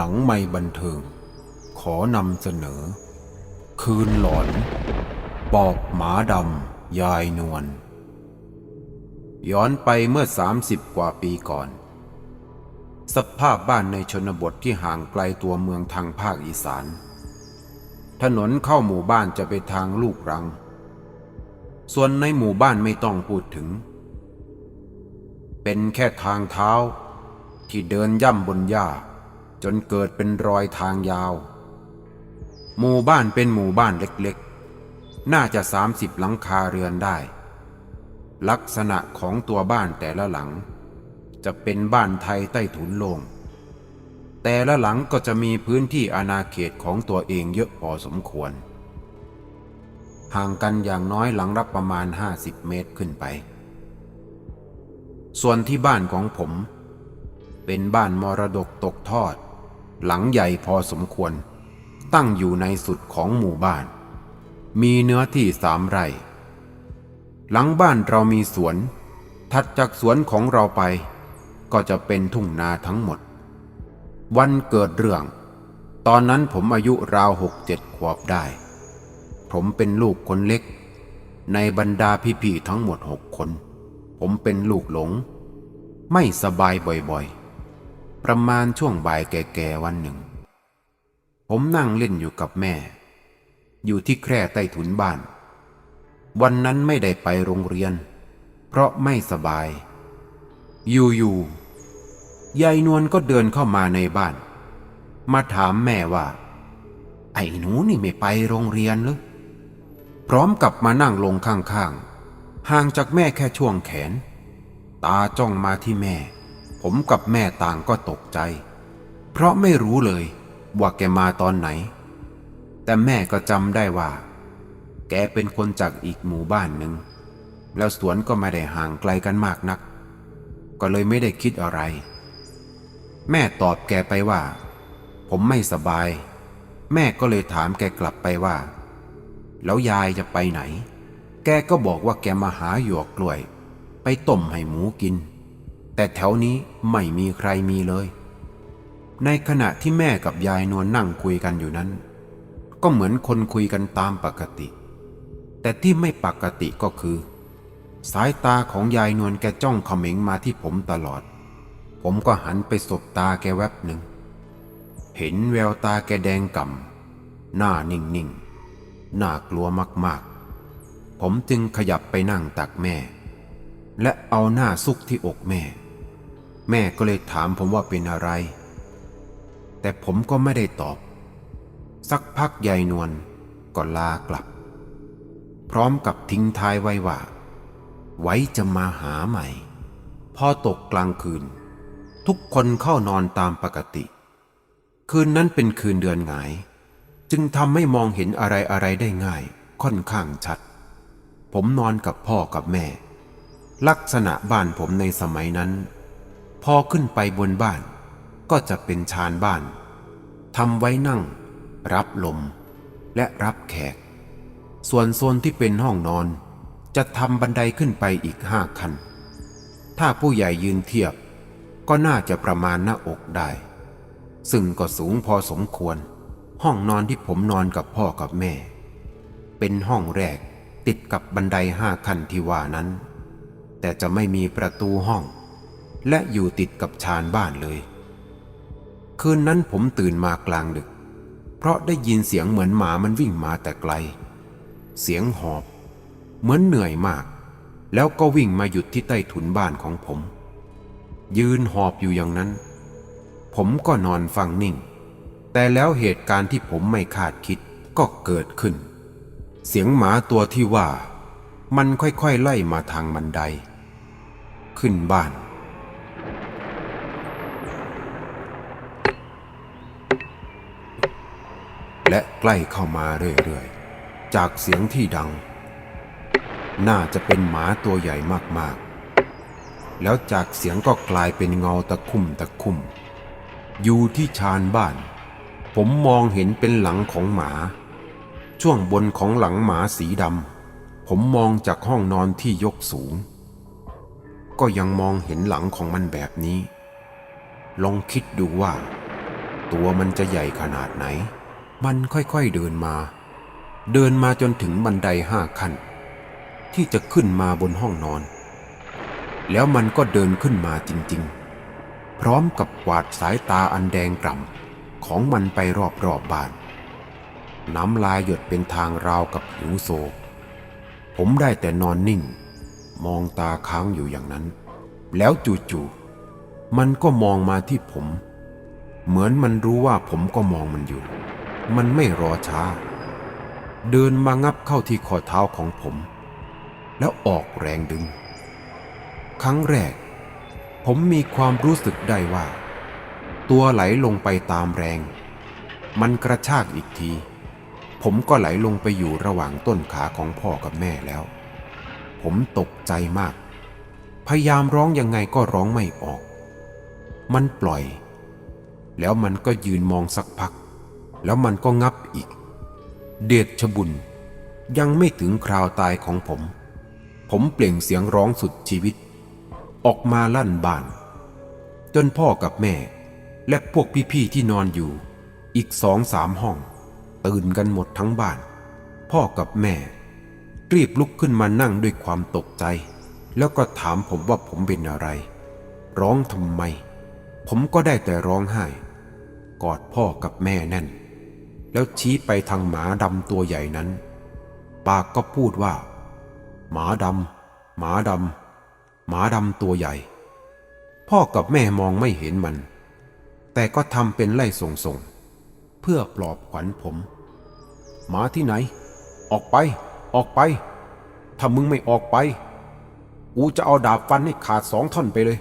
หลังไม่บันเทิง ขอนำเสนอ คืนหลอน ปอกหมาดำยายนวลย้อนไปเมื่อ 30 กว่าปีก่อน สภาพบ้านในชนบทที่ห่างไกลตัวเมืองทางภาคอีสาน ถนนเข้าหมู่บ้านจะไปทางลูกรัง ส่วนในหมู่บ้านไม่ต้องพูดถึง เป็นแค่ทางเท้าที่เดินย่ำบนหญ้า จนเกิดเป็นรอยทางยาว หมู่บ้านเป็นหมู่บ้านเล็กๆ น่าจะ30หลังคาเรือนได้ ลักษณะของตัวบ้านแต่ละหลัง จะเป็นบ้านไทยใต้ถุนโลงแต่ละหลังก็จะมีพื้นที่อาณาเขตของตัวเองเยอะพอสมควร ห่างกันอย่างน้อยหลังรับประมาณ 50 เมตรขึ้นไป ส่วนที่บ้านของผม เป็นบ้านมรดกตกทอด หลังใหญ่พอสมควร ตั้งอยู่ในสุดของหมู่บ้าน มีเนื้อที่สามไร่ หลังบ้านเรามีสวน ถัดจากสวนของเราไป ก็จะเป็นทุ่งนาทั้งหมด วันเกิดเรื่อง ตอนนั้นผมอายุราวหกเจ็ดขวบได้ ผมเป็นลูกคนเล็ก ในบรรดาพี่ๆทั้งหมดหกคน ผมเป็นลูกหลง ไม่สบายบ่อยๆ ประมาณช่วงบ่ายแก่ๆวันหนึ่ง ผมนั่งเล่นอยู่กับแม่ อยู่ที่แคร่ใต้ถุนบ้าน วันนั้นไม่ได้ไปโรงเรียน เพราะไม่สบาย อยู่ๆยายนวลก็เดินเข้ามาในบ้าน มาถามแม่ว่า ไอ้หนูนี่ไม่ไปโรงเรียนหรือพร้อมกับมานั่งลงข้างๆห่างจากแม่แค่ช่วงแขน ตาจ้องมาที่แม่ ผมกับแม่ต่างก็ตกใจ เพราะไม่รู้เลยว่าแกมาตอนไหน แต่แม่ก็จำได้ว่า แกเป็นคนจากอีกหมู่บ้านหนึ่ง แล้วสวนก็ไม่ได้ห่างไกลกันมากนัก ก็เลยไม่ได้คิดอะไร แม่ตอบแกไปว่า ผมไม่สบาย แม่ก็เลยถามแกกลับไปว่า แล้วยายจะไปไหน แกก็บอกว่าแกมาหาหยวกกล้วย ไปต้มให้หมูกิน แต่แถวนี้ไม่มีใครมีเลย ในขณะที่แม่กับยายนวลนั่งคุยกันอยู่นั้น ก็เหมือนคนคุยกันตามปกติ แต่ที่ไม่ปกติก็คือ สายตาของยายนวลแกจ้องเขม็งมาที่ผมตลอด ผมก็หันไปสบตาแกแวบหนึ่ง เห็นแววตาแกแดงก่ำหน้านิ่งๆน่ากลัวมากๆ ผมจึงขยับไปนั่งตักแม่และเอาหน้าซุกที่อกแม่ แม่ก็เลยถามผมว่าเป็นอะไร แต่ผมก็ไม่ได้ตอบ สักพักยายนวลก็ลากลับ พร้อมกับทิ้งท้ายไว้ว่า ไว้จะมาหาใหม่ พอตกกลางคืน ทุกคนเข้านอนตามปกติ คืนนั้นเป็นคืนเดือนหงาย จึงทำให้มองเห็นอะไรอะไรได้ง่ายค่อนข้างชัด ผมนอนกับพ่อกับแม่ ลักษณะบ้านผมในสมัยนั้น อขึ้นไปบนบ้าน ก็จะเป็นชานบ้านทำไว้นั่ง รับลม และรับแขก ส่วนโซนที่เป็นห้องนอน จะทำบันไดขึ้นไปอีกห้าขั้นถ้าผู้ใหญ่ยืนเทียบ ก็น่าจะประมาณหน้าอกได้ ซึ่งก็สูงพอสมควร ห้องนอนที่ผมนอนกับพ่อกับแม่ เป็นห้องแรกติดกับบันไดห้าขั้นที่ว่านั้น แต่จะไม่มีประตูห้อง และอยู่ติดกับชานบ้านเลย คืนนั้นผมตื่นมากลางดึก เพราะได้ยินเสียงเหมือนหมามันวิ่งมาแต่ไกล เสียงหอบ เหมือนเหนื่อยมาก แล้วก็วิ่งมาหยุดที่ใต้ถุนบ้านของผม ยืนหอบอยู่อย่างนั้น ผมก็นอนฟังนิ่ง แต่แล้วเหตุการณ์ที่ผมไม่คาดคิดก็เกิดขึ้น เสียงหมาตัวที่ว่า มันค่อยๆไล่มาทางบันได ขึ้นบ้าน และใกล้เข้ามาเรื่อยๆ จากเสียงที่ดัง น่าจะเป็นหมาตัวใหญ่มากๆ แล้วจากเสียงก็กลายเป็นเงาตะคุ่มตะคุ่ม อยู่ที่ชานบ้าน ผมมองเห็นเป็นหลังของหมา ช่วงบนของหลังหมาสีดำผมมองจากห้องนอนที่ยกสูง ก็ยังมองเห็นหลังของมันแบบนี้ ลองคิดดูว่า ตัวมันจะใหญ่ขนาดไหน มันค่อยๆเดินมา เดินมาจนถึงบันไดห้าขั้น ที่จะขึ้นมาบนห้องนอน แล้วมันก็เดินขึ้นมาจริงๆ พร้อมกับกวาดสายตาอันแดงกล่ำของมันไปรอบๆบบ้าน น้ำลายหยดเป็นทางราวกับหิวโซ ผมได้แต่นอนนิ่ง มองตาค้างอยู่อย่างนั้น แล้วจู่ๆมันก็มองมาที่ผม เหมือนมันรู้ว่าผมก็มองมันอยู่ มันไม่รอช้า เดินมางับเข้าที่ข้อเท้าของผม แล้วออกแรงดึง ครั้งแรก ผมมีความรู้สึกได้ว่า ตัวไหลลงไปตามแรง มันกระชากอีกที ผมก็ไหลลงไปอยู่ระหว่างต้นขาของพ่อกับแม่แล้ว ผมตกใจมาก พยายามร้องยังไงก็ร้องไม่ออก มันปล่อย แล้วมันก็ยืนมองสักพัก แล้วมันก็งับอีก เดชชบุญ ยังไม่ถึงคราวตายของผม ผมเปล่งเสียงร้องสุดชีวิต ออกมาลั่นบ้าน จนพ่อกับแม่ และพวกพี่ๆที่นอนอยู่ อีกสองสามห้อง ตื่นกันหมดทั้งบ้าน พ่อกับแม่ รีบลุกขึ้นมานั่งด้วยความตกใจ แล้วก็ถามผมว่าผมเป็นอะไร ร้องทำไม ผมก็ได้แต่ร้องไห้กอดพ่อกับแม่แน่น แล้วชี้ไปทางหมาดำตัวใหญ่นั้น ปากก็พูดว่า หมาดำหมาดำหมาดำตัวใหญ่ พ่อกับแม่มองไม่เห็นมัน แต่ก็ทำเป็นไล่ส่งส่งๆเพื่อปลอบขวัญผม หมาที่ไหน ออกไป ออกไป ถ้ามึงไม่ออกไป กูจะเอาดาบฟันให้ขาดสองท่อนไปเลย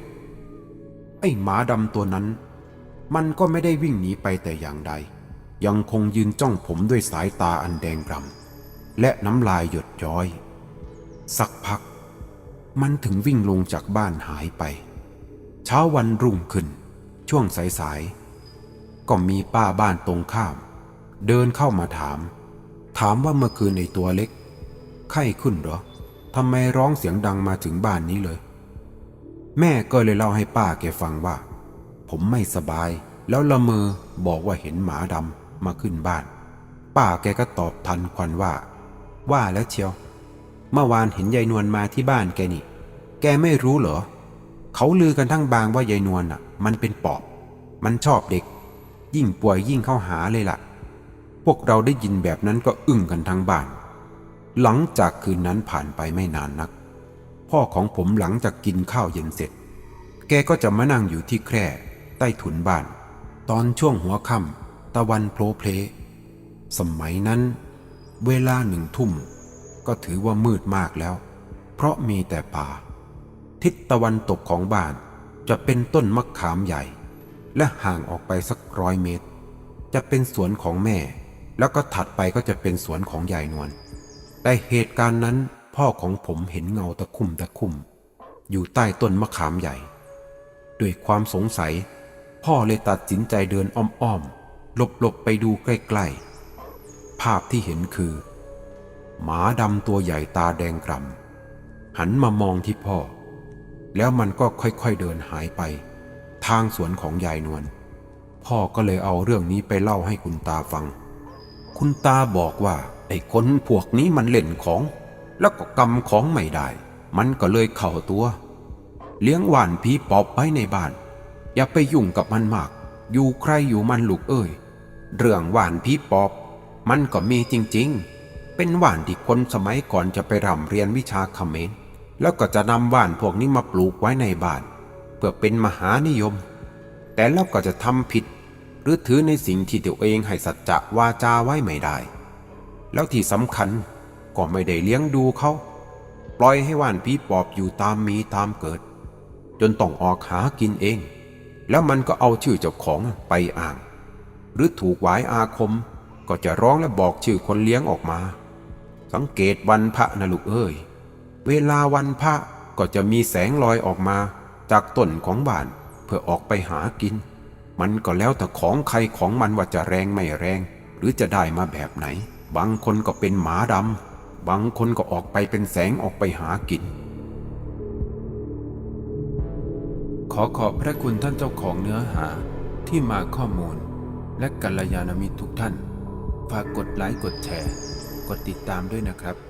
ไอ้หมาดำตัวนั้น มันก็ไม่ได้วิ่งหนีไปแต่อย่างใด ยังคงยืนจ้องผมด้วยสายตาอันแดงกร่ำและน้ำลายหยดย้อย สักพัก มันถึงวิ่งลงจากบ้านหายไป เช้าวันรุ่งขึ้น ช่วงสายๆก็มีป้าบ้านตรงข้าม เดินเข้ามาถาม ถามว่าเมื่อคืนไอ้ตัวเล็ก ไข้ขึ้นหรอทำไมร้องเสียงดังมาถึงบ้านนี้เลย แม่ก็เลยเล่าให้ป้าแกฟังว่า ผมไม่สบายแล้วละเมอบอกว่าเห็นหมาดำ มาขึ้นบ้าน ป้าแกก็ตอบทันควันว่า ว่าแล้วเชียว เมื่อวานเห็นยายนวลมาที่บ้านแกนี่ แกไม่รู้เหรอ เขาลือกันทั้งบางว่ายายนวลน่ะ มันเป็นปอบ มันชอบเด็ก ยิ่งป่วยยิ่งเข้าหาเลยล่ะ พวกเราได้ยินแบบนั้นก็อึ้งกันทั้งบ้าน หลังจากคืนนั้นผ่านไปไม่นานนัก พ่อของผมหลังจากกินข้าวเย็นเสร็จ แกก็จะมานั่งอยู่ที่แคร่ใต้ถุนบ้าน ตอนช่วงหัวค่ำ ตะวันโผล่เพลสมัยนั้น เวลาหนึ่งทุ่ม ก็ถือว่ามืดมากแล้ว เพราะมีแต่ป่า ทิศตะวันตกของบ้านจะเป็นต้นมะขามใหญ่ และห่างออกไปสักร้อยเมตร จะเป็นสวนของแม่ แล้วก็ถัดไปก็จะเป็นสวนของยายนวลแต่เหตุการณ์นั้นพ่อของผมเห็นเงาตะคุ่มตะคุ่ม อยู่ใต้ต้นมะขามใหญ่ ด้วยความสงสัย พ่อเลยตัดสินใจเดินอ้อม ๆหลบๆไปดูใกล้ๆ ภาพที่เห็นคือ หมาดำตัวใหญ่ตาแดงกล่ำหันมามองที่พ่อ แล้วมันก็ค่อยๆเดินหายไป ทางสวนของยายนวลพ่อก็เลยเอาเรื่องนี้ไปเล่าให้คุณตาฟัง คุณตาบอกว่าไอ้คนพวกนี้มันเล่นของ แล้วก็กำของไม่ได้ มันก็เลยเข่าตัว เลี้ยงหวานผีปอบไว้ในบ้าน อย่าไปยุ่งกับมันมาก อยู่ใครอยู่มันลูกเอ้ย เรื่องหวานผีปอบ มันก็มีจริงๆ เป็นหวานที่คนสมัยก่อนจะไปร่ำเรียนวิชาเขมรแล้วก็จะนำหวานพวกนี้มาปลูกไว้ในบ้าน เพื่อเป็นมหานิยม แต่แล้วก็จะทำผิด หรือถือในสิ่งที่ตัวเองให้สัจจะวาจาไว้ไม่ได้ แล้วที่สำคัญก็ไม่ได้เลี้ยงดูเขาปล่อยให้ว่านผีปอบอยู่ตามมีตามเกิด จนต้องออกหากินเอง แล้วมันก็เอาชื่อเจ้าของไปอ่าง หรือถูกหวายอาคม ก็จะร้องและบอกชื่อคนเลี้ยงออกมา สังเกตวันพระนะลูกเอ้ย เวลาวันพระก็จะมีแสงลอยออกมา จากต้นของบ้านเพื่อออกไปหากิน มันก็แล้วแต่ของใครของมันว่าจะแรงไม่แรง หรือจะได้มาแบบไหน บางคนก็เป็นหมาดำบางคนก็ออกไปเป็นแสงออกไปหากินขอขอบพระคุณท่านเจ้าของเนื้อหาที่มาข้อมูล และกัลยาณมิตรทุกท่าน ฝากกดไลค์กดแชร์ กดติดตามด้วยนะครับ